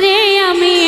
তারে আমি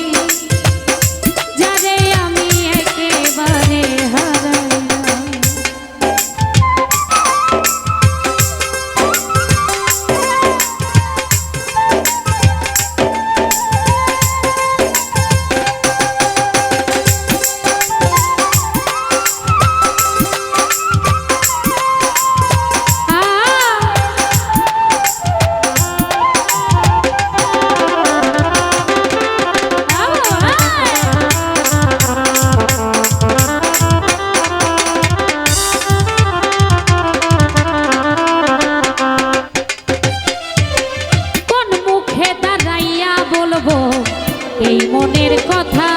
যাব এই মনের কথা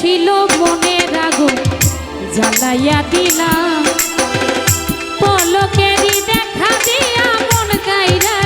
ছিল মনে রাগো জ্বালাইয়া দিলাম। পলকেরি দেখা দিয়া মন গাইরা